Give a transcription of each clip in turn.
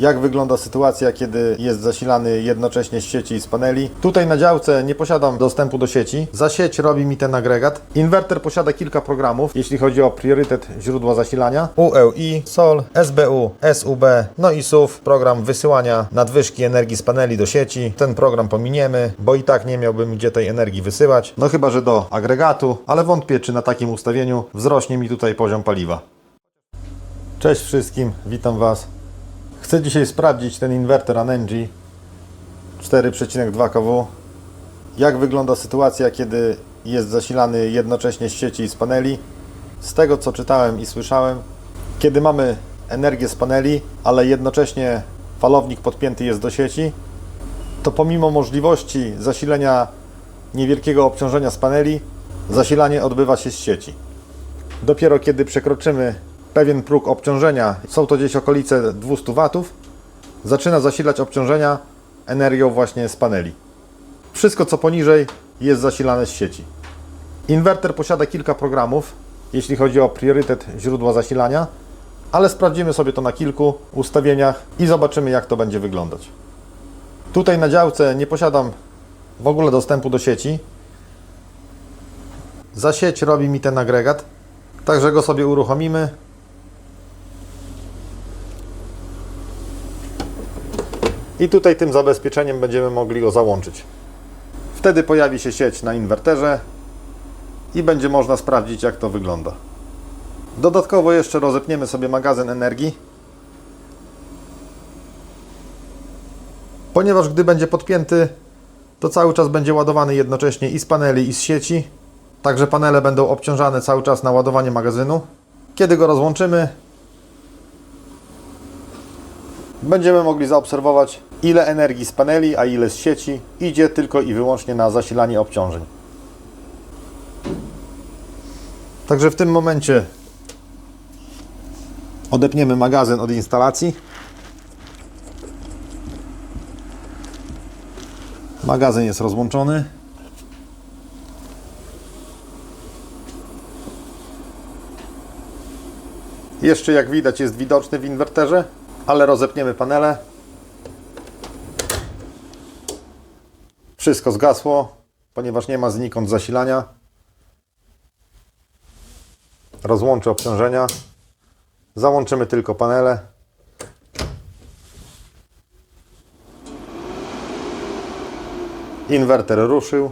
jak wygląda sytuacja, kiedy jest zasilany jednocześnie z sieci i z paneli. Tutaj na działce nie posiadam dostępu do sieci. Za sieć robi mi ten agregat. Inwerter posiada kilka programów, jeśli chodzi o priorytet źródła zasilania. UEI, SOL, SBU, SUB, no i SUV, program wysyłania nadwyżki energii z paneli do sieci. Ten program pominiemy, bo i tak nie miałbym gdzie tej energii wysyłać. No chyba, że do agregatu, ale wątpię, czy na takim ustawieniu wzrośnie mi tutaj poziom paliwa. Cześć wszystkim, witam Was. Chcę dzisiaj sprawdzić ten inwerter Anengi 4,2 kW. Jak wygląda sytuacja, kiedy jest zasilany jednocześnie z sieci i z paneli. Z tego co czytałem i słyszałem, kiedy mamy energię z paneli, ale jednocześnie falownik podpięty jest do sieci, to pomimo możliwości zasilenia niewielkiego obciążenia z paneli, zasilanie odbywa się z sieci. Dopiero kiedy przekroczymy pewien próg obciążenia, są to gdzieś okolice 200 W, zaczyna zasilać obciążenia energią właśnie z paneli. Wszystko co poniżej jest zasilane z sieci. Inwerter posiada kilka programów, jeśli chodzi o priorytet źródła zasilania, ale sprawdzimy sobie to na kilku ustawieniach i zobaczymy jak to będzie wyglądać. Tutaj na działce nie posiadam w ogóle dostępu do sieci. Za sieć robi mi ten agregat, także go sobie uruchomimy. I tutaj tym zabezpieczeniem będziemy mogli go załączyć. Wtedy pojawi się sieć na inwerterze i będzie można sprawdzić jak to wygląda. Dodatkowo jeszcze rozepniemy sobie magazyn energii. Ponieważ gdy będzie podpięty, to cały czas będzie ładowany jednocześnie i z paneli i z sieci. Także panele będą obciążane cały czas na ładowanie magazynu. Kiedy go rozłączymy, będziemy mogli zaobserwować ile energii z paneli, a ile z sieci idzie tylko i wyłącznie na zasilanie obciążeń. Także w tym momencie odepniemy magazyn od instalacji. Magazyn jest rozłączony. Jeszcze jak widać jest widoczny w inwerterze, ale rozepniemy panele. Wszystko zgasło, ponieważ nie ma znikąd zasilania. Rozłączę obciążenia. Załączymy tylko panele. Inwerter ruszył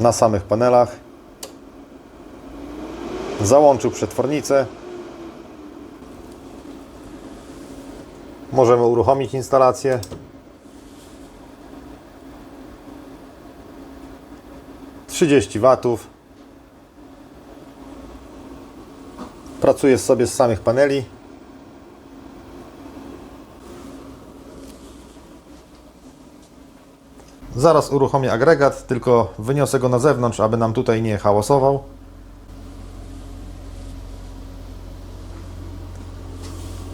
na samych panelach. Załączył przetwornicę. Możemy uruchomić instalację. Trzydzieści watów. Pracuje sobie z samych paneli. Zaraz uruchomię agregat, tylko wyniosę go na zewnątrz, aby nam tutaj nie hałasował.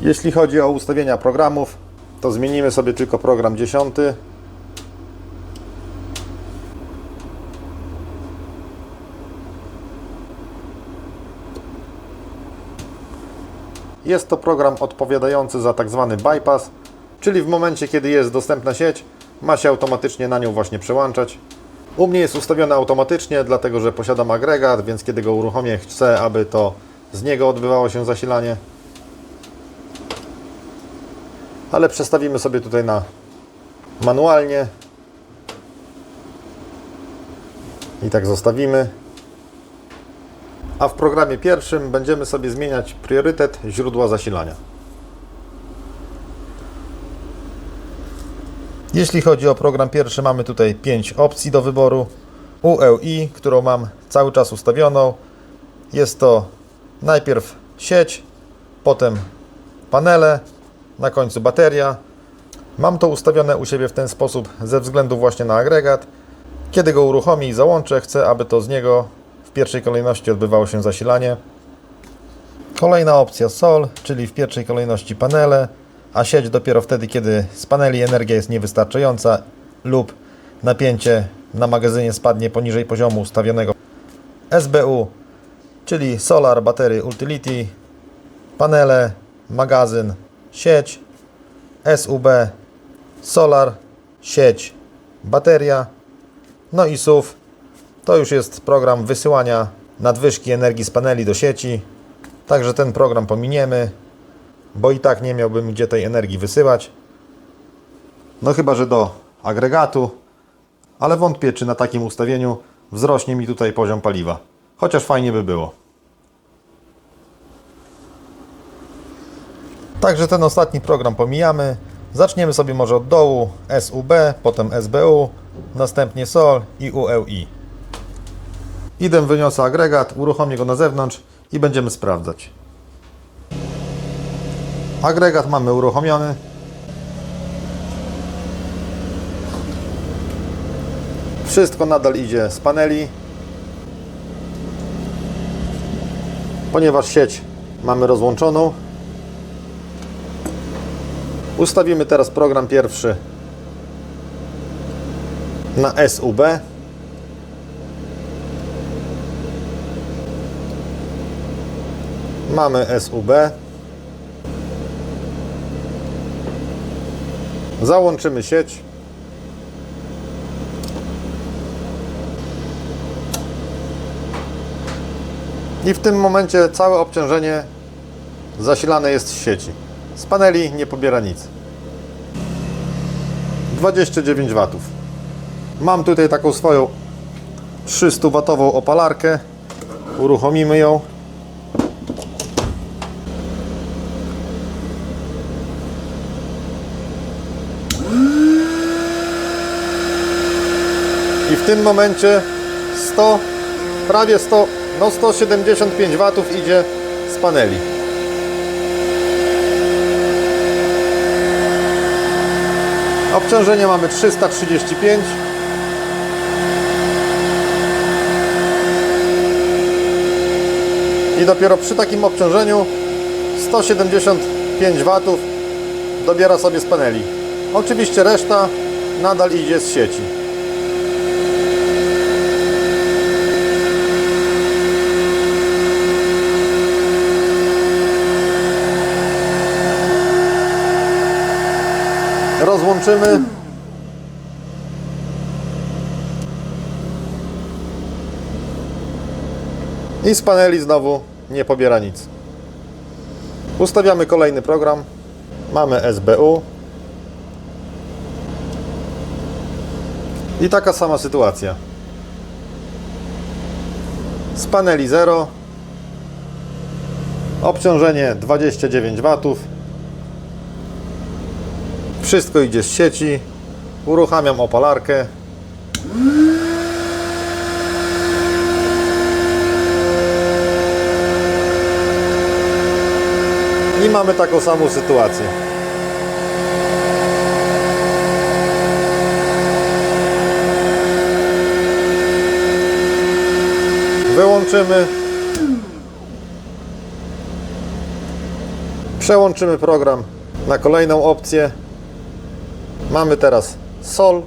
Jeśli chodzi o ustawienia programów, to zmienimy sobie tylko program 10. Jest to program odpowiadający za tak zwany bypass, czyli w momencie, kiedy jest dostępna sieć, ma się automatycznie na nią właśnie przełączać. U mnie jest ustawione automatycznie, dlatego że posiadam agregat, więc kiedy go uruchomię, chcę, aby to z niego odbywało się zasilanie. Ale przestawimy sobie tutaj na manualnie. I tak zostawimy. A w programie pierwszym będziemy sobie zmieniać priorytet źródła zasilania. Jeśli chodzi o program pierwszy, mamy tutaj 5 opcji do wyboru. UEI, którą mam cały czas ustawioną. Jest to najpierw sieć, potem panele, na końcu bateria. Mam to ustawione u siebie w ten sposób ze względu właśnie na agregat. Kiedy go uruchomi i załączę, chcę, aby to z niego w pierwszej kolejności odbywało się zasilanie. Kolejna opcja SOL, czyli w pierwszej kolejności panele, a sieć dopiero wtedy, kiedy z paneli energia jest niewystarczająca lub napięcie na magazynie spadnie poniżej poziomu ustawionego. SBU, czyli Solar Battery Utility, panele, magazyn, sieć SUB, solar, sieć, bateria, no i SUV. To już jest program wysyłania nadwyżki energii z paneli do sieci. Także ten program pominiemy, bo i tak nie miałbym gdzie tej energii wysyłać. No chyba, że do agregatu, ale wątpię, czy na takim ustawieniu wzrośnie mi tutaj poziom paliwa. Chociaż fajnie by było. Także ten ostatni program pomijamy. Zaczniemy sobie może od dołu SUB, potem SBU, następnie SOL i ULI. Idę wyniosę agregat, uruchomię go na zewnątrz i będziemy sprawdzać. Agregat mamy uruchomiony. Wszystko nadal idzie z paneli. Ponieważ sieć mamy rozłączoną, ustawimy teraz program pierwszy na SUB. Mamy SUB. Załączymy sieć. I w tym momencie całe obciążenie zasilane jest z sieci. Z paneli nie pobiera nic. 29 W. Mam tutaj taką swoją 300 watową opalarkę. Uruchomimy ją. W tym momencie 100, prawie 100, no 175 W idzie z paneli. Obciążenie mamy 335. I dopiero przy takim obciążeniu 175 W dobiera sobie z paneli. Oczywiście reszta nadal idzie z sieci. Rozłączymy. I z paneli znowu nie pobiera nic. Ustawiamy kolejny program. Mamy SBU. I taka sama sytuacja. Z paneli 0. Obciążenie 29 W. Wszystko idzie z sieci. Uruchamiam opalarkę. I mamy taką samą sytuację. Wyłączymy. Przełączymy program na kolejną opcję. Mamy teraz sol.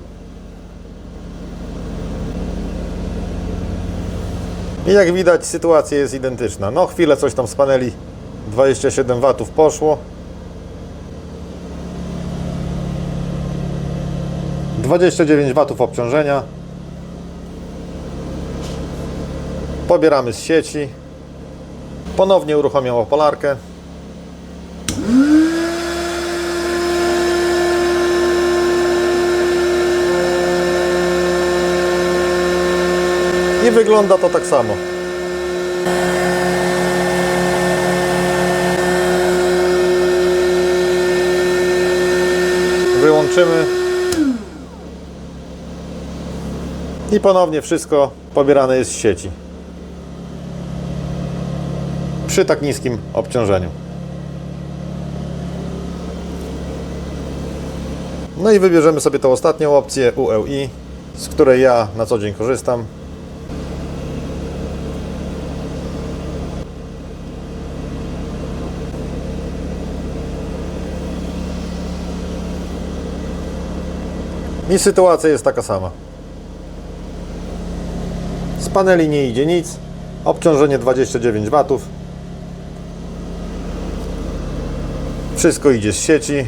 I jak widać sytuacja jest identyczna. No chwilę coś tam z paneli 27 W poszło. 29 W obciążenia. Pobieramy z sieci. Ponownie uruchamiam opalarkę. I wygląda to tak samo. Wyłączymy. I ponownie wszystko pobierane jest z sieci. Przy tak niskim obciążeniu. No i wybierzemy sobie tą ostatnią opcję ULI, z której ja na co dzień korzystam. I sytuacja jest taka sama. Z paneli nie idzie nic. Obciążenie 29 W. Wszystko idzie z sieci.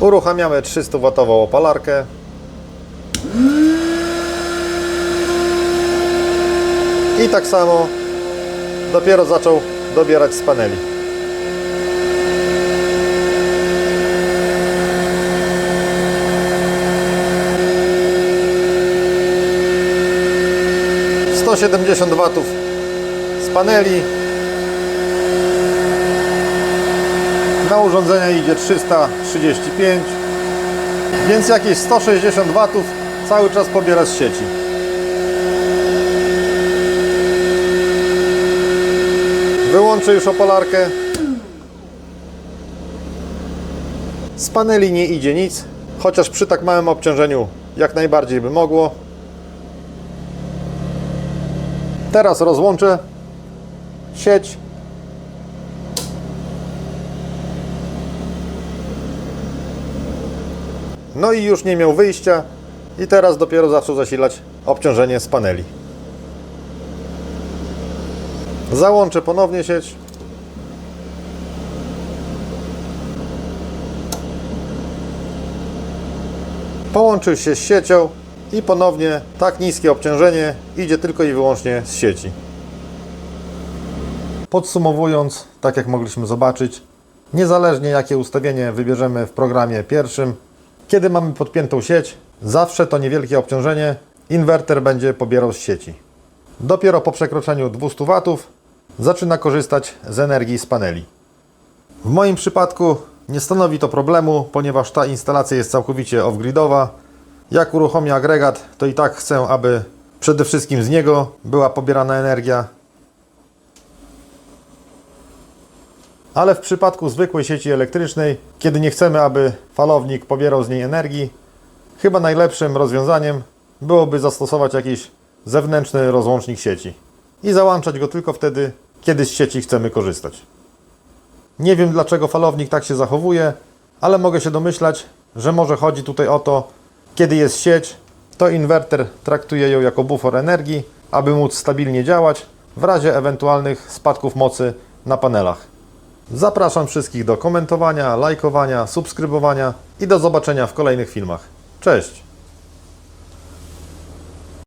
Uruchamiamy 300W opalarkę. I tak samo dopiero zaczął dobierać z paneli. Sto siedemdziesiąt watów z paneli. Na urządzenie idzie 335, więc jakieś 160 watów cały czas pobiera z sieci. Wyłączę już opalarkę. Z paneli nie idzie nic, chociaż przy tak małym obciążeniu jak najbardziej by mogło. Teraz rozłączę sieć. No i już nie miał wyjścia i teraz dopiero zaczął zasilać obciążenie z paneli. Załączę ponownie sieć. Połączył się z siecią i ponownie tak niskie obciążenie idzie tylko i wyłącznie z sieci. Podsumowując, tak jak mogliśmy zobaczyć, niezależnie jakie ustawienie wybierzemy w programie pierwszym, kiedy mamy podpiętą sieć, zawsze to niewielkie obciążenie inwerter będzie pobierał z sieci. Dopiero po przekroczeniu 200 W zaczyna korzystać z energii z paneli. W moim przypadku nie stanowi to problemu, ponieważ ta instalacja jest całkowicie off-gridowa. Jak uruchomię agregat, to i tak chcę, aby przede wszystkim z niego była pobierana energia. Ale w przypadku zwykłej sieci elektrycznej, kiedy nie chcemy, aby falownik pobierał z niej energii, chyba najlepszym rozwiązaniem byłoby zastosować jakiś zewnętrzny rozłącznik sieci i załączać go tylko wtedy, kiedy z sieci chcemy korzystać. Nie wiem dlaczego falownik tak się zachowuje, ale mogę się domyślać, że może chodzi tutaj o to, kiedy jest sieć, to inwerter traktuje ją jako bufor energii, aby móc stabilnie działać w razie ewentualnych spadków mocy na panelach. Zapraszam wszystkich do komentowania, lajkowania, subskrybowania i do zobaczenia w kolejnych filmach. Cześć!